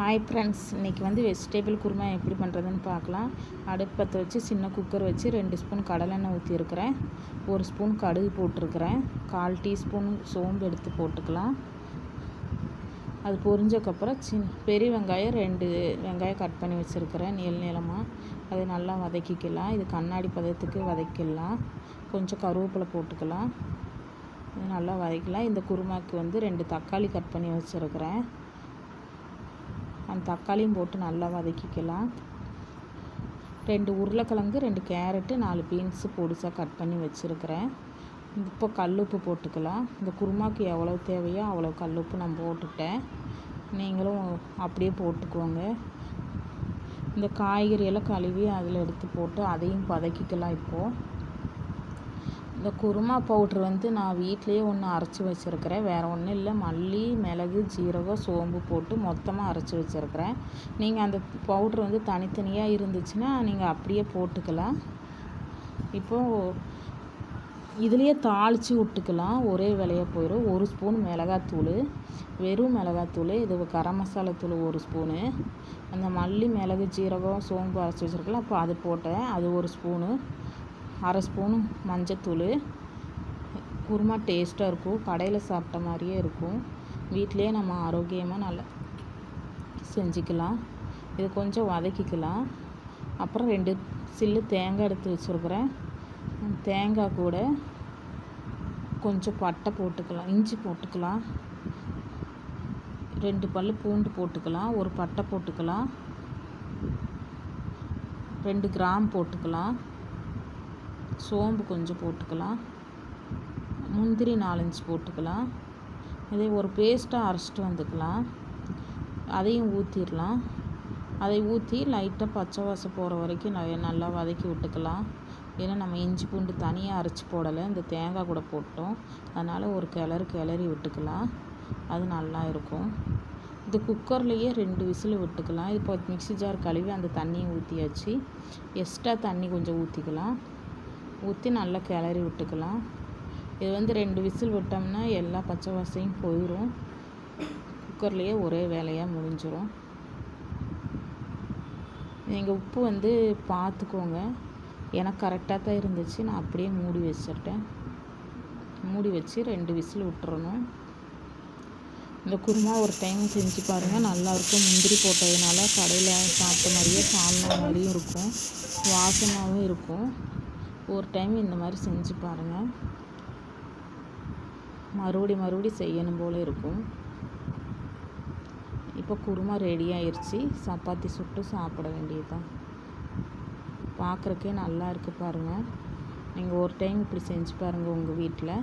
Hi friends இன்றைக்கி வந்து vegetable kurma எப்படி பண்ணுறதுன்னு பார்க்கலாம். அடுப்பத்தை வச்சு சின்ன குக்கர் வச்சு ரெண்டு ஸ்பூன் கடலெண்ணெய் ஊற்றிருக்கிறேன் ஒரு ஸ்பூன் கடுகு போட்டிருக்கிறேன். கால் டீஸ்பூன் சோம்பு எடுத்து போட்டுக்கலாம். அது பொரிஞ்சக்கப்புறம் சின் பெரிய வெங்காயம் ரெண்டு வெங்காயம் கட் பண்ணி வச்சுருக்கிறேன் நீள் நீளமாக அதை நல்லா வதக்கிக்கலாம். இது கண்ணாடி பதத்துக்கு வதக்கிடலாம். கொஞ்சம் கருவேப்பிலை போட்டுக்கலாம். இது நல்லா வதக்கலாம் இந்த குருமாக்கு வந்து ரெண்டு தக்காளி கட் பண்ணி வச்சுருக்கிறேன். அந்த தக்காளியும் போட்டு நல்லா வதக்கிக்கலாம். ரெண்டு உருளைக்கிழங்கு ரெண்டு கேரட்டு நாலு பீன்ஸு பொடிசாக கட் பண்ணி வச்சுருக்கிறேன். இப்போ கல்லுப்பு போட்டுக்கலாம். இந்த குருமாக்கு எவ்வளோ தேவையோ அவ்வளோ கல்லுப்பு நான் போட்டுட்டேன். நீங்களும் அப்படியே போட்டுக்கோங்க. இந்த காய்கறியெல்லாம் கழுவி அதில் எடுத்து போட்டு அதையும் வதக்கிக்கலாம் இப்போது இந்த குருமா பவுட்ரு வந்து நான் வீட்டிலையே ஒன்று அரைச்சி வச்சுருக்கிறேன். வேறு ஒன்றும் இல்லை. மல்லி மிளகு ஜீரகம் சோம்பு போட்டு மொத்தமாக அரைச்சி வச்சுருக்கிறேன். நீங்கள் அந்த பவுட்ரு வந்து தனித்தனியாக இருந்துச்சுன்னா நீங்கள் அப்படியே போட்டுக்கலாம். இப்போது இதுலேயே தாளித்து விட்டுக்கலாம். ஒரே விலையாக போயிடும் ஒரு ஸ்பூன் மிளகாத்தூள் வெறும் மிளகாத்தூள் இது கரம் மசாலா தூள் ஒரு ஸ்பூனு அந்த மல்லி மிளகு ஜீரகம் சோம்பு அரைச்சி வச்சுருக்கலாம். அப்போ அது போட்டேன். அது ஒரு ஸ்பூனு அரை ஸ்பூனு மஞ்சத்தூள். குருமா டேஸ்ட்டாக இருக்கும். கடையில் சாப்பிட்ட மாதிரியே இருக்கும். வீட்டிலே நம்ம ஆரோக்கியமாக நல்லா செஞ்சுக்கலாம். இது கொஞ்சம் வதக்கிக்கலாம். அப்புறம் ரெண்டு சில்லு தேங்காய் எடுத்து வச்சுருக்குறேன். தேங்காய் கூட கொஞ்சம் பட்டை போட்டுக்கலாம். இஞ்சி போட்டுக்கலாம். ரெண்டு பல் பூண்டு போட்டுக்கலாம். ஒரு பட்டை போட்டுக்கலாம். ரெண்டு கிராம் போட்டுக்கலாம். சோம்பு கொஞ்சம் போட்டுக்கலாம். முந்திரி நாலஞ்சு போட்டுக்கலாம். இதே ஒரு பேஸ்ட்டாக அரைச்சிட்டு வந்துக்கலாம். அதையும் ஊற்றிடலாம் அதை ஊற்றி லைட்டாக பச்சை வாசம் போகிற வரைக்கும் நல்லா வதக்கி விட்டுக்கலாம். ஏன்னா நம்ம இஞ்சி பூண்டு தனியாக அரைச்சி போடலை. இந்த தேங்காய் கூட போட்டோம். அதனால் ஒரு கிளறு கிளறி விட்டுக்கலாம். அது நல்லா இருக்கும். இது குக்கர்லேயே ரெண்டு விசில் விட்டுக்கலாம். இப்போ மிக்சி ஜார் கழுவி அந்த தண்ணியை ஊற்றியாச்சு எக்ஸ்ட்ரா தண்ணி கொஞ்சம் ஊற்றிக்கலாம் ஊற்றி நல்லா கிளறி விட்டுக்கலாம். இது வந்து ரெண்டு விசில் விட்டோம்னா எல்லா பச்சை வாசையும் போயிடும் குக்கர்லேயே ஒரே வேலையாக முடிஞ்சிடும் நீங்கள் உப்பு வந்து பார்த்துக்கோங்க எனக்கு கரெக்டாக தான் இருந்துச்சு. நான் அப்படியே மூடி வச்சுட்டேன். மூடி வச்சு ரெண்டு விசில் விட்டுறணும். இந்த குருமா ஒரு டைம் செஞ்சு பாருங்கள் நல்லாயிருக்கும் முந்திரி போட்டதுனால கடையில் சாப்பிட்ட மாதிரியே சால்னா மாதிரியும் இருக்கும். வாசமாகவும் இருக்கும். ஒரு டைம் இந்த மாதிரி செஞ்சு பாருங்கள் மறுபடி மறுபடி செய்யணும் போல் இருக்கும். இப்போ குருமா ரெடி ஆயிடுச்சு சப்பாத்தி சுட்டு சாப்பிட வேண்டியதுதான் பார்க்குறக்கே நல்லா இருக்குது பாருங்கள் நீங்கள் ஒரு டைம் இப்படி செஞ்சு பாருங்கள் உங்கள் வீட்டில்